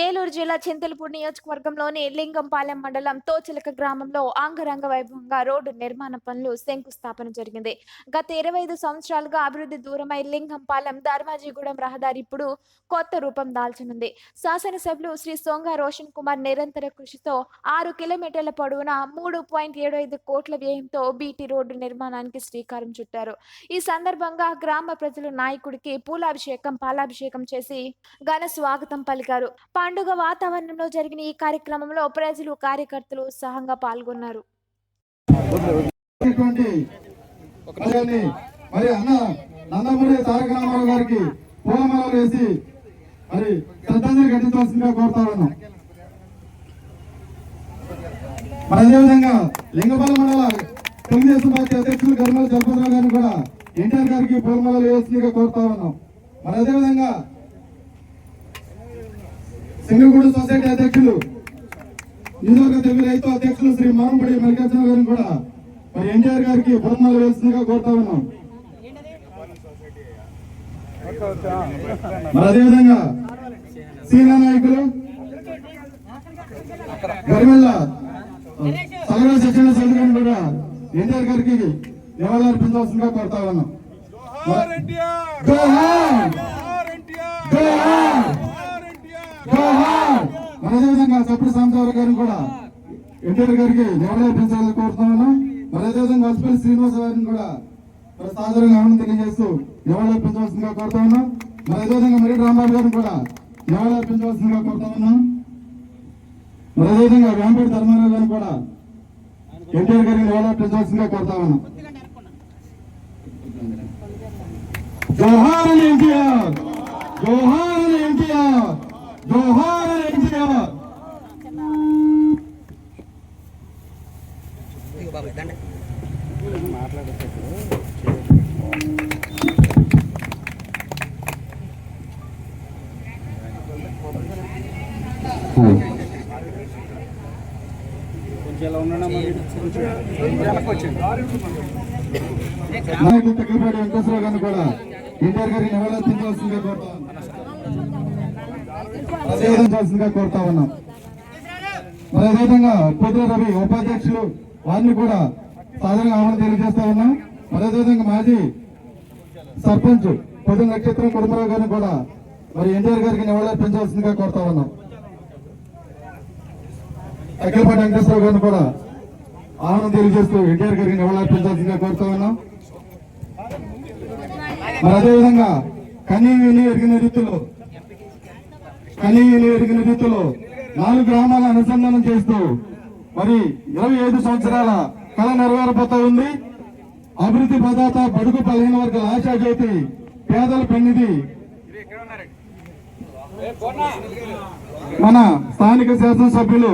ఏలూరు జిల్లా చింతలపూడి నియోజకవర్గంలోని లింగంపాలెం మండలం తోచిలక గ్రామంలో ఆంగరంగ వైభవంగా రోడ్డు నిర్మాణ పనులు శంకుస్థాపన జరిగింది. గత ఇరవై ఐదు సంవత్సరాలుగా అభివృద్ధి దూరమై లింగంపాలెం ధర్మాజీగూడెం రహదారి ఇప్పుడు కొత్త రూపం దాల్చనుంది. శాసనసభ్యులు శ్రీ సోంగ రోషన్ కుమార్ నిరంతర కృషితో ఆరు కిలోమీటర్ల పొడవున మూడు పాయింట్ ఏడు ఐదు కోట్ల వ్యయంతో బీటీ రోడ్డు నిర్మాణానికి శ్రీకారం చుట్టారు. ఈ సందర్భంగా గ్రామ ప్రజలు నాయకుడికి పూలాభిషేకం పాలాభిషేకం చేసి ఘన స్వాగతం పలికారు. పండుగ వాతావరణంలో జరిగిన ఈ కార్యక్రమంలో ప్రజలు కార్యకర్తలు ఉత్సాహంగా పాల్గొన్నారు. మరి అన్న నందమూరి తారక రామారావు గారికి పూలమాలలు వేసి మరి శ్రద్ధాంజలి ఘటించవలసిందిగా కోరుతా ఉన్నాం అదేవిధంగా లింగపాల మండల తెలుగుదేశం పార్టీ అధ్యక్షులు గర్మల జలపతిరావు గారిని కూడా ఎన్టీఆర్ గారికి పూలమాలలు వేసిందిగా కోరుతా ఉన్నాం మరి అదేవిధంగా సింగగూడ సొసైటీ అధ్యక్షులు నియోజకవర్గ తెలుగు రైతు అధ్యక్షులు శ్రీ మారంపడి మల్లికార్జున గారిని కూడా మరి ఎన్టీఆర్ గారికి పూర్ణాలు వేస్తుందిగా కోరుతా ఉన్నాం. మరి అదేవిధంగా సీనియర్ నాయకులు గరిమెల్ల సగర శిక్షణ గారిని కూడా ఎన్టీఆర్ గారికి నివాళులు అర్పించవలసిందిగా కోరుతా ఉన్నాం. జోహార్ ఎన్టీఆర్! జోహార్! జోహార్! అదేవిధంగా సప్పుడు సాంబశివరావు గారిని కూడా ఎన్టీఆర్ గారికి నివాళులు అర్పించాలని కోరుతున్నాను. మరి అదేవిధంగా వసపల్లి శ్రీనివాస గారిని కూడా మరి సాధారణంగా ఆనందం తెలియజేస్తూ నివాళులు అర్పించవలసిందిగా కోరుతా ఉన్నాం మరి అదేవిధంగా మరి రాంబాబు గారిని కూడా నివాళులు అర్పించవలసిందిగా కోరుతా ఉన్నాం మరి అదేవిధంగా వేంపేట ధర్మారావు గారిని కూడా ఎన్టీఆర్ గారికి నివాళులు అర్పించవలసిందిగా కోరుతా ఉన్నాం జోహార్ ఎన్టీఆర్! జోహార్ ఎన్టీఆర్! జోహార్ ఎన్టీఆర్ నాయకులు తగ్గిపాటి వెంకటేశ్వరరావు గారిని కూడా ఎన్టీఆర్ గారికి కోరుతా కోరుతా ఉన్నాం మరి అదేవిధంగా రవి ఉపాధ్యక్షులు వారిని కూడా సాధారణ ఆహ్వానం తెలియజేస్తా ఉన్నాం మరి అదేవిధంగా మాజీ సర్పంచ్ పొద్దున నక్షత్రం కుటుంబరావు గారిని కూడా మరి ఎన్టీఆర్ గారికి నివాళులర్పించవలసిందిగా కోరుతా ఉన్నాం. అఖిలపాటి వెంకటేశ్వరరావు గారిని కూడా ఆనందం తెలియజేస్తూ ఎన్టీఆర్ గారికి నివాళులర్పించాల్సిందిగా కోరుతా ఉన్నాం. మరి అదేవిధంగా కనీ విని ఎరిగిన రీతిలో కనీ విని ఎరిగిన రీతిలో నాలుగు గ్రామాల అనుసంధానం చేస్తూ మరి ఇరవై ఐదు సంవత్సరాల కళ నెరవేరబోతా ఉంది. అభివృద్ధి ప్రదాత బడుగు పదిహేను వర్గాల ఆశా జ్యోతి పేదల పెన్నిది మన స్థానిక శాసనసభ్యులు